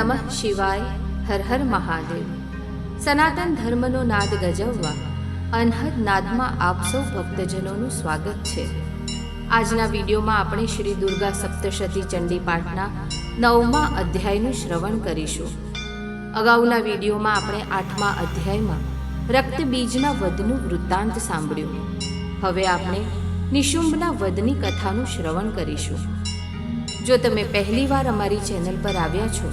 નમઃ શિવાય, હર હર મહાદેવ. સનાતન ધર્મનો નાદ ગજવવા, અનહદ નાદમાં આપ સૌ ભક્તજનોનું સ્વાગત છે. આજના વિડીયોમાં આપણે શ્રી દુર્ગા સપ્તશતી ચંડી પાઠના નવમા અધ્યાયનું શ્રવણ કરીશું. અગાઉના વિડીયોમાં આપણે આઠમા અધ્યાયમાં રક્તબીજના વધનું વૃત્તાંત સાંભળ્યું. હવે આપણે નિશુંભના વધની કથાનું શ્રવણ કરીશું. જો તમે પહેલીવાર અમારી ચેનલ પર આવ્યા છો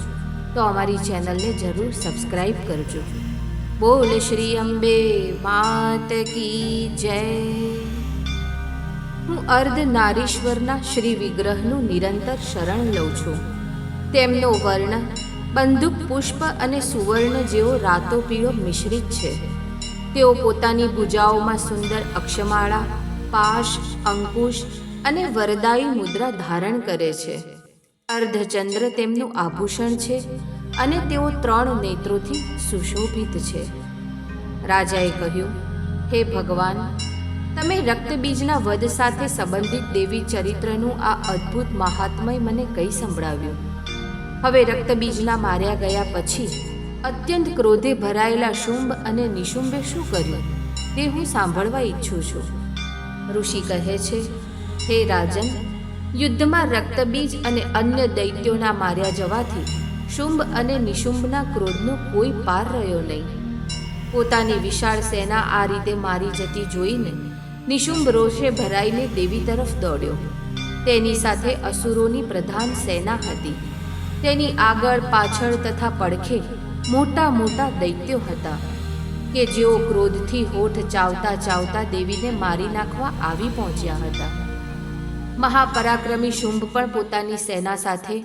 તો અમારી ચેનલને જરૂર સબસ્ક્રાઈબ કરજો. બોલ શ્રી અંબે, માત કી જય. હું અર્ધ નારીશ્વરના શ્રી વિગ્રહનું નિરંતર શરણ લઉં છું. તેમનો વર્ણ, બંદૂક, પુષ્પ અને સુવર્ણ જેવો રાતો પીળો મિશ્રિત છે. તેઓ પોતાની ભુજાઓમાં સુંદર અક્ષમાળા, પાશ, અંકુશ અને વરદાયી મુદ્રા ધારણ કરે છે. અર્ધચંદ્ર તેમનું આભૂષણ છે અને તેઓ ત્રણ નેત્રોથી સુશોભિત છે. રાજાએ કહ્યું, હે ભગવાન, તમે રક્તબીજના વધ સાથે સંબંધિત દેવી ચરિત્રનું આ અદ્ભુત મહાત્મય મને કઈ સંભળાવ્યું? હવે રક્તબીજના માર્યા ગયા પછી અત્યંત ક્રોધે ભરાયેલા શુંભ અને નિશુંભે શું કર્યું? તે હું સાંભળવા ઈચ્છું છું. ઋષિ કહે છે, હે રાજન, યુદ્ધમાં રક્તબીજ અને અન્ય દૈત્યોના માર્યા જવાથી શુંભ અને નિશુંભના ક્રોધનો કોઈ પાર રહ્યો નહીં. પોતાની વિશાળ સેના આ રીતે મારી જતી જોઈને નિશુંભ રોષે ભરાઈને દેવી તરફ દોડ્યો. તેની સાથે અસુરોની પ્રધાન સેના હતી. તેની આગળ પાછળ તથા પડખે મોટા મોટા દૈત્યો હતા કે જેઓ ક્રોધથી હોઠ ચાવતા ચાવતા દેવીને મારી નાખવા આવી પહોંચ્યા હતા. મહાપરાક્રમી શુંભ પણ પોતાની સેના સાથે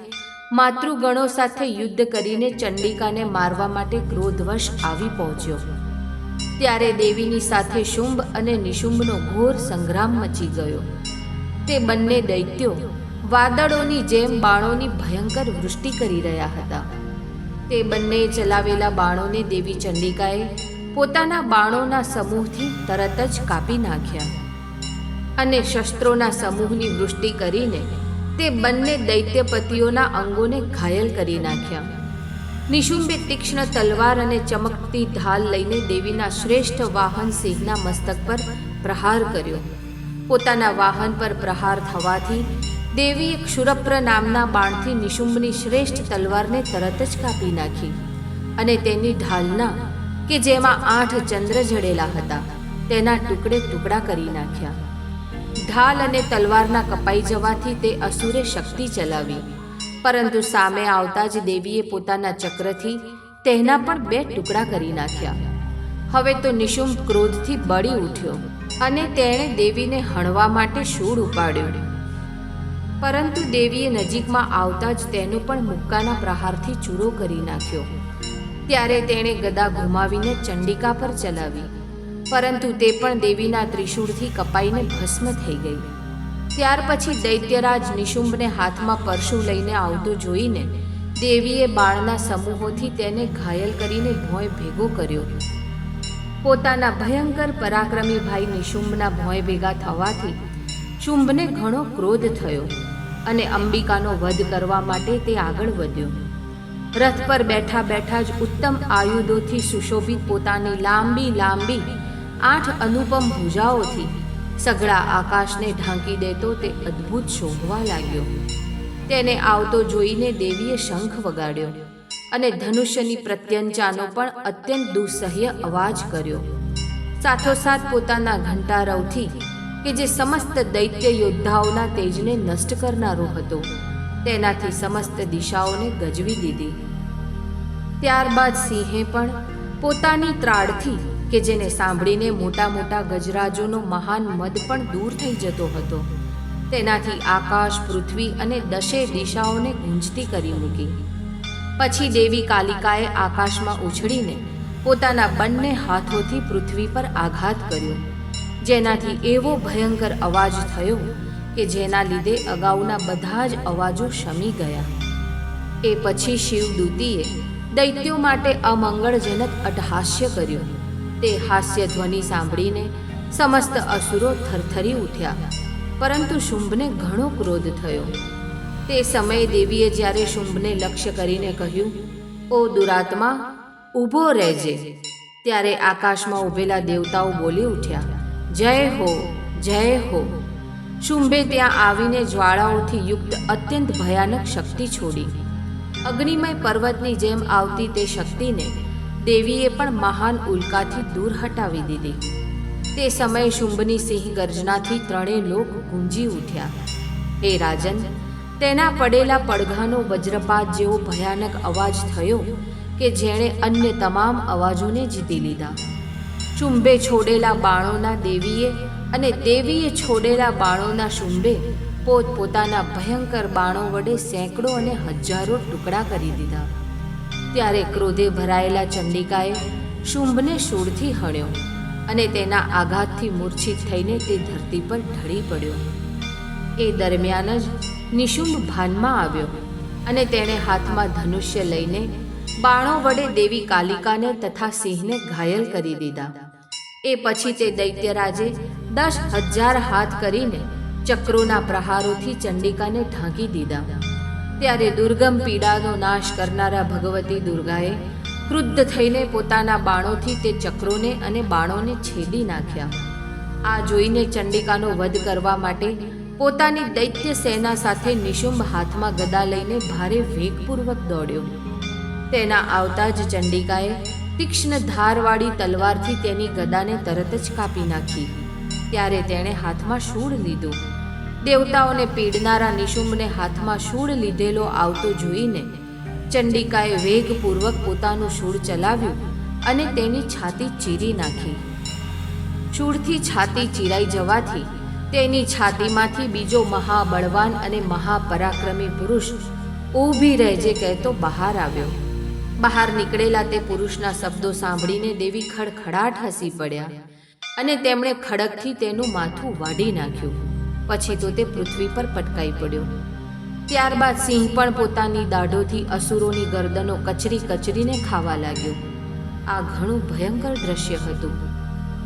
માતૃગણો સાથે યુદ્ધ કરીને ચંડિકાને મારવા માટે ક્રોધવશ આવી પહોંચ્યો. ત્યારે દેવીની સાથે શુંભ અને નિશુંભનો ઘોર સંગ્રામ મચી ગયો. તે બંને દૈત્યો વાદળોની જેમ બાણોની ભયંકર વૃષ્ટિ કરી રહ્યા હતા. તે બંને ચલાવેલા બાણોને દેવી ચંડિકાએ પોતાના બાણોના સમૂહથી તરત જ કાપી નાખ્યા અને શસ્ત્રોના સમૂહની વૃષ્ટિ કરીને તે બંને દૈત્યપતિઓના અંગોને ઘાયલ કરી નાખ્યા. નિશુંબે તીક્ષ્ણ તલવાર અને ચમકતી ઢાલ લઈને દેવીના શ્રેષ્ઠ વાહન સિંહના મસ્તક પર પ્રહાર કર્યો. પોતાના વાહન પર પ્રહાર થવાથી દેવીએ ક્ષુરપ્ર નામના બાણથી નિશુંબની શ્રેષ્ઠ તલવારને તરત જ કાપી નાખી અને તેની ઢાલના, કે જેમાં આઠ ચંદ્ર જડેલા હતા, તેના ટુકડે ટુકડા કરી નાખ્યા. ઢાલ અને તલવારના કપાઈ જવાથી તે અસુરે શક્તિ ચલાવી. પરંતુ સામે આવતા જ દેવીએ પોતાના ચક્રથી તેના પણ બે ટુકડા કરી નાખ્યા. હવે તો નિશુંભ ક્રોધથી બળી ઉઠ્યો અને તેણે દેવીને હણવા માટે શૂળ ઉપાડ્યો. પરંતુ દેવીએ નજીકમાં આવતા જ તેનો પણ મુક્કાના પ્રહારથી ચૂરો કરી નાખ્યો. ત્યારે તેણે ગદા ઘુમાવીને ચંડિકા પર ચલાવી. પરંતુ તે પણ દેવીના ત્રિશૂળથી કપાઈને ભસ્મ થઈ ગઈ. ત્યાર પછી દૈત્યરાજ નિશુંભને હાથમાં પરશુ લઈને આવતો જોઈને દેવીએ બાળના સમૂહોથી તેને ઘાયલ કરીને ભોંય ભેગો કર્યો. પોતાના ભયંકર પરાક્રમી ભાઈ નિશુંભના ભોંય ભેગા થવાથી શુંભને ઘણો ક્રોધ થયો અને અંબિકાનો વધ કરવા માટે તે આગળ વધ્યો. રથ પર બેઠા બેઠા જ ઉત્તમ આયુધોથી સુશોભિત પોતાની લાંબી લાંબી આઠ અનુપમ ભુજાઓથી સગળા આકાશને ઢાંકી દેતો તે અદ્ભુત શોભવા લાગ્યો. તેને આવતો જોઈને દેવીએ શંખ વગાડ્યો અને ધનુષ્યની પ્રત્યંચાનો પણ અત્યંત દુઃસહ્ય અવાજ કર્યો. સાથોસાથ પોતાના ઘંટારવથી કે જે સમસ્ત દૈત્ય યોદ્ધાઓના તેજને નષ્ટ કરનારો હતો, તેનાથી સમસ્ત દિશાઓને ગજવી દીધી. ત્યારબાદ સિંહે પણ પોતાની ત્રાડથી કે જેને સાંભળીને મોટા મોટા ગજરાજોનો મહાન મદ પણ દૂર થઈ જતો હતો. તેનાથી આકાશ, પૃથ્વી અને દશે દિશાઓને ગુંજતી કરી મૂકી. પછી દેવી કાલિકાએ આકાશમાં ઉછળીને પોતાના બંને હાથોથી પૃથ્વી પર આઘાત કર્યો. જેનાથી એવો ભયંકર અવાજ થયો કે જેના લીધે અગાઉના બધા જ અવાજો શમી ગયા. એ પછી શિવદૂતીએ દૈત્યો માટે અમંગળજનક અટહાસ્ય કર્યું. તે હાસ્ય ધ્વનિ સાંભળીને સમસ્ત અસુરો થરથરી ઉઠ્યા. પરંતુ શુંભને ઘણો ક્રોધ થયો. તે સમયે દેવીએ જ્યારે શુંભને લક્ષ્ય કરીને કહ્યું, ઓ દુરાત્મા, ઊભો રહેજે. ત્યારે આકાશમાં ઊભેલા દેવતાઓ બોલી ઉઠ્યા, જય હો જય હો. શુંભે ત્યાં આવીને જ્વાળાઓથી યુક્ત અત્યંત ભયાનક શક્તિ છોડી. અગ્નિમય પર્વતની જેમ આવતી તે શક્તિને દેવીએ પણ મહાન ઉલ્કાથી દૂર હટાવી દીધી. તે સમયે શુંભની સિંહ ગર્જનાથી ત્રણેય લોક ગુંજી ઉઠ્યા. હે રાજન, તેના પડેલા પડઘાનો વજ્રપાત જેવો ભયાનક અવાજ થયો કે જેણે અન્ય તમામ અવાજોને જીતી લીધા. ચુંબે છોડેલા બાણોના દેવીએ અને દેવીએ છોડેલા બાણોના શુંભે પોતપોતાના ભયંકર બાણો વડે સેંકડો અને હજારો ટુકડા કરી દીધા. ત્યારે ક્રોધે ભરાયેલા ચંડિકાએ શુંભને શૂળથી હણ્યો અને તેના આઘાતથી મૂર્છિત થઈને તે ધરતી પર ઢળી પડ્યો. એ દરમિયાન જ નિશુંભ ભાનમાં આવ્યો અને તેણે હાથમાં ધનુષ્ય લઈને બાણો વડે દેવી કાલિકાને તથા સિંહને ઘાયલ કરી દીધા. એ પછી તે દૈત્યરાજે દસ હજાર હાથ કરીને ચક્રોના પ્રહારોથી ચંડિકાને ઢાંકી દીધા. ત્યારે દુર્ગમ પીડાનો નાશ કરનારા ભગવતી દુર્ગાએ ક્રુદ્ધ થઈને પોતાના બાણોથી તે ચક્રોને અને બાણોને છેદી નાખ્યા. આ જોઈને ચંડિકાનો વધ કરવા માટે પોતાની દૈત્ય સેના સાથે નિશુંભ હાથમાં ગદા લઈને ભારે વેગપૂર્વક દોડ્યો. તેના આવતા જ ચંડિકાએ તીક્ષ્ણ ધારવાળી તલવારથી તેની ગદાને તરત જ કાપી નાખી. ત્યારે તેણે હાથમાં શૂળ લીધું. દેવતાઓને પીડનારા નિશુંભને હાથમાં શૂળ લીધેલો આવતો જોઈને ચંડિકાએ વેગપૂર્વક પોતાનું શૂળ ચલાવ્યું અને તેની છાતી ચીરી નાખી. શૂળથી છાતી ચીરાઈ જવાથી તેની છાતીમાંથી બીજો મહાબળવાન અને મહાપરાક્રમી પુરુષ ઊભી રહેજે કહેતો બહાર આવ્યો. બહાર નીકળેલા તે પુરુષના શબ્દો સાંભળીને દેવી ખડખડાટ હસી પડ્યા અને તેમણે ખડકથી તેનું માથું વાઢી નાખ્યું. પછી તો તે પૃથ્વી પર પટકાઈ પડ્યો. ત્યારબાદ સિંહ પણ પોતાની દાઢોથી અસુરોની ગરદનો કચરી કચરીને ખાવા લાગ્યો. આ ઘણું ભયંકર દ્રશ્ય હતું.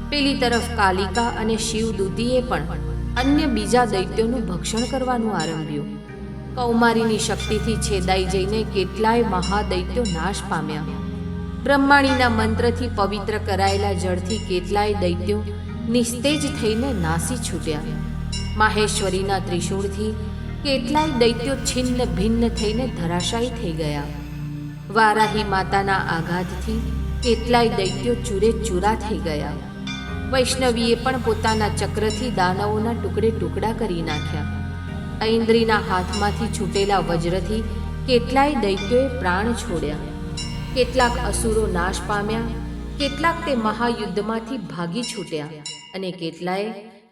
પેલી તરફ કાલિકા અને શિવદૂતીએ પણ અન્ય બીજા દૈત્યોનું ભક્ષણ કરવાનું આરંભ્યું. કૌમારીની શક્તિથી છેદાઈ જઈને કેટલાય મહાદૈત્યો નાશ પામ્યા. બ્રહ્માણીના મંત્રથી પવિત્ર કરાયેલા જળથી કેટલાય દૈત્યો નિસ્તેજ થઈને નાસી છૂટ્યા. માહેશ્વરીના ત્રિશૂળથી કેટલાય દૈત્યો છિન્ન ભિન્ન થઈને ધરાશાયી થઈ ગયા. વારાહી માતાના આઘાતથી કેટલાય દૈત્યો ચૂરે ચૂરા થઈ ગયા. વૈષ્ણવીએ પણ પોતાના ચક્રથી દાનવોના ટુકડે ટુકડા કરી નાખ્યા. ઐન્દ્રીના હાથમાંથી છૂટેલા વજ્રથી કેટલાય દૈત્યોએ પ્રાણ છોડ્યા. કેટલાક અસુરો નાશ પામ્યા, કેટલાક તે મહાયુદ્ધમાંથી ભાગી છૂટ્યા અને કેટલાય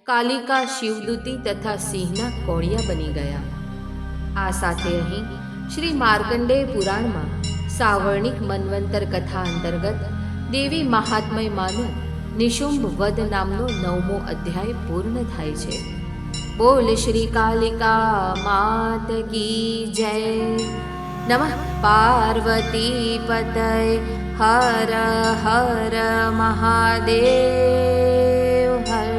કાલિકા શિવદૂતી તથા સિંહના કોળિયા બની ગયા. આ સાથે અહીં શ્રી માર્કંડેય પુરાણમાં સાવર્ણિક મન્વંતર કથા અંતર્ગત દેવી મહાત્મય માનું નિશુંભ વધ નામનો નવમો અધ્યાય પૂર્ણ થાય છે. બોલ શ્રી કાલિકા માત કી જય. નમઃ પાર્વતી પતય. હર હર મહાદેવ હર